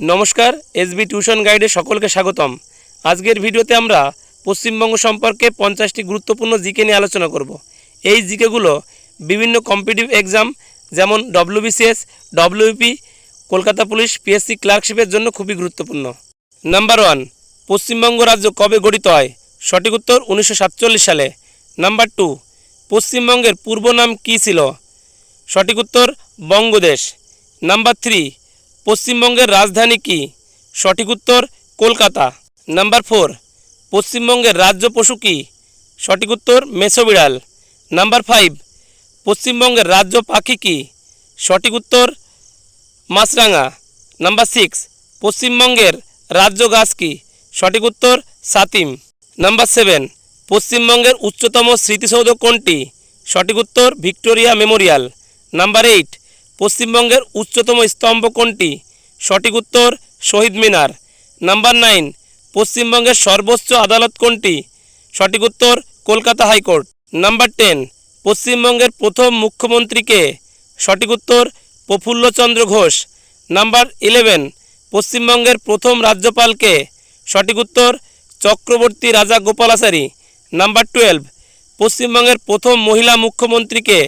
নমস্কার SB tuition গাইডে সকলকে স্বাগতম। আজকের ভিডিওতে আমরা পশ্চিমবঙ্গ সম্পর্কে পঞ্চাশটি গুরুত্বপূর্ণ জিকে নিয়ে আলোচনা করব। এই জিকেগুলো বিভিন্ন কম্পিটিভ এক্সাম, যেমন WBCS WP Kolkata police PSC ক্লার্কশিপের জন্য খুবই গুরুত্বপূর্ণ। নাম্বার ওয়ান, পশ্চিমবঙ্গ রাজ্য কবে গঠিত হয়? সঠিক উত্তর উনিশশো সাতচল্লিশ সালে। নাম্বার টু, পশ্চিমবঙ্গের পূর্ব নাম কী ছিল? সঠিক উত্তর, বঙ্গদেশ। নাম্বার থ্রি পশ্চিমবঙ্গের রাজধানী কি? সঠিক উত্তর, কলকাতা। নাম্বার ফোর, পশ্চিমবঙ্গের রাজ্য পশু কি? সঠিক উত্তর মেছোবিড়াল নাম্বার ফাইভ, পশ্চিমবঙ্গের রাজ্য পাখি কি? সঠিক উত্তর, মাছরাঙা। নাম্বার সিক্স, পশ্চিমবঙ্গের রাজ্য গাছ কি? সঠিক উত্তর, সাতিম। নাম্বার সেভেন, পশ্চিমবঙ্গের উচ্চতম স্মৃতিসৌধ কোনটি? সঠিক উত্তর, ভিক্টোরিয়া মেমোরিয়াল। নাম্বার এইট পশ্চিমবঙ্গের উচ্চতম স্তম্ভ কোনটি? সঠিক উত্তর, শহীদ মিনার। নাম্বার নাইন, পশ্চিমবঙ্গের সর্বোচ্চ আদালত কোনটি? সঠিক উত্তর, কলকাতা হাইকোর্ট। নাম্বার টেন, পশ্চিমবঙ্গের প্রথম মুখ্যমন্ত্রীকে সঠিক উত্তর, প্রফুল্লচন্দ্র ঘোষ। নাম্বার ইলেভেন, পশ্চিমবঙ্গের প্রথম রাজ্যপালকে সঠিক উত্তর, চক্রবর্তী রাজা গোপালাচারী। নাম্বার টুয়েলভ, পশ্চিমবঙ্গের প্রথম মহিলা মুখ্যমন্ত্রীকে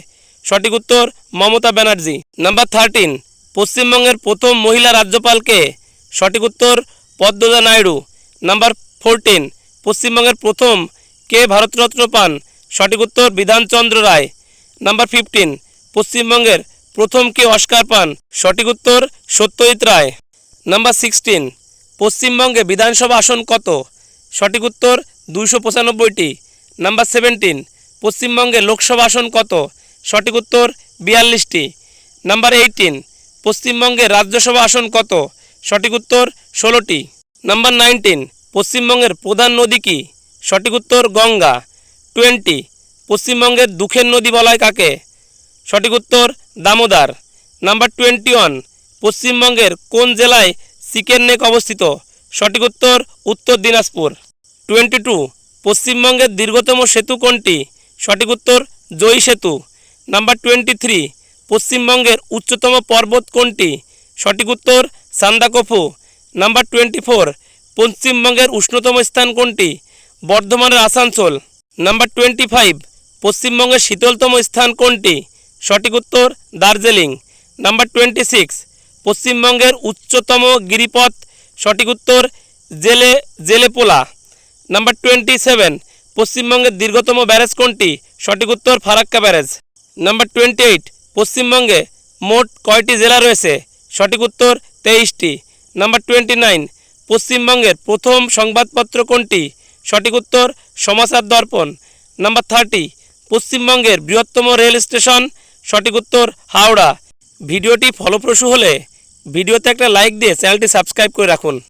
সঠিক উত্তর, মমতা ব্যানার্জি। নাম্বার থার্টিন পশ্চিমবঙ্গের প্রথম মহিলা রাজ্যপালকে সঠিক উত্তর, পদ্মজা নাইডু। নাম্বার ফোরটিন পশ্চিমবঙ্গের প্রথম কে ভারতরত্ন পান? সঠিক উত্তর, বিধানচন্দ্র রায়। নাম্বার ফিফটিন পশ্চিমবঙ্গের প্রথম কে অস্কার পান? সঠিক উত্তর, সত্যজিৎ রায়। নাম্বার সিক্সটিন পশ্চিমবঙ্গে বিধানসভা আসন কত? সঠিক উত্তর, দুইশো পঁচানব্বইটি। নাম্বার সেভেন্টিন পশ্চিমবঙ্গে লোকসভা আসন কত? সঠিক উত্তর বিয়াল্লিশটি। নাম্বার এইটিন পশ্চিমবঙ্গের রাজ্যসভা আসন কত? সঠিক উত্তর ষোলোটি। নাম্বার নাইনটিন পশ্চিমবঙ্গের প্রধান নদী কি? সঠিক উত্তর গঙ্গা। টোয়েন্টি পশ্চিমবঙ্গের দুঃখের নদী বলায় কাকে? সঠিক উত্তর দামোদার। নাম্বার টোয়েন্টি ওয়ান পশ্চিমবঙ্গের কোন জেলায় সিকের নেক অবস্থিত? সঠিক উত্তর উত্তর দিনাজপুর। টোয়েন্টি টু পশ্চিমবঙ্গের দীর্ঘতম সেতু কোনটি? সঠিক উত্তর জয়ী সেতু। নাম্বার টোয়েন্টি থ্রি, পশ্চিমবঙ্গের উচ্চতম পর্বত কোনটি? সঠিক উত্তর, সান্দাকফু। নাম্বার টোয়েন্টি ফোর, পশ্চিমবঙ্গের উষ্ণতম স্থান কোনটি? বর্ধমানের আসানসোল। নাম্বার টোয়েন্টি ফাইভ, পশ্চিমবঙ্গের শীতলতম স্থান কোনটি? সঠিক উত্তর, দার্জিলিং। নাম্বার টোয়েন্টি সিক্স, পশ্চিমবঙ্গের উচ্চতম গিরিপথ। সঠিক উত্তর, জেলে, জেলেপোলা। নাম্বার টোয়েন্টি সেভেন, পশ্চিমবঙ্গের দীর্ঘতম ব্যারেজ কোনটি? সঠিক উত্তর, Farakka barrage. Number twenty eight পশ্চিমবঙ্গে মোট কয়টি জেলা রয়েছে? সঠিক উত্তর তেইশটি। নাম্বার টোয়েন্টি নাইন পশ্চিমবঙ্গের প্রথম সংবাদপত্র কোনটি? সঠিক উত্তর সমাচার দর্পণ। নাম্বার থার্টি পশ্চিমবঙ্গের বৃহত্তম রেল স্টেশন। সঠিক উত্তর হাওড়া। ভিডিওটি ফলপ্রসূ হলে ভিডিওতে একটা লাইক দিয়ে চ্যানেলটি সাবস্ক্রাইব করে রাখুন।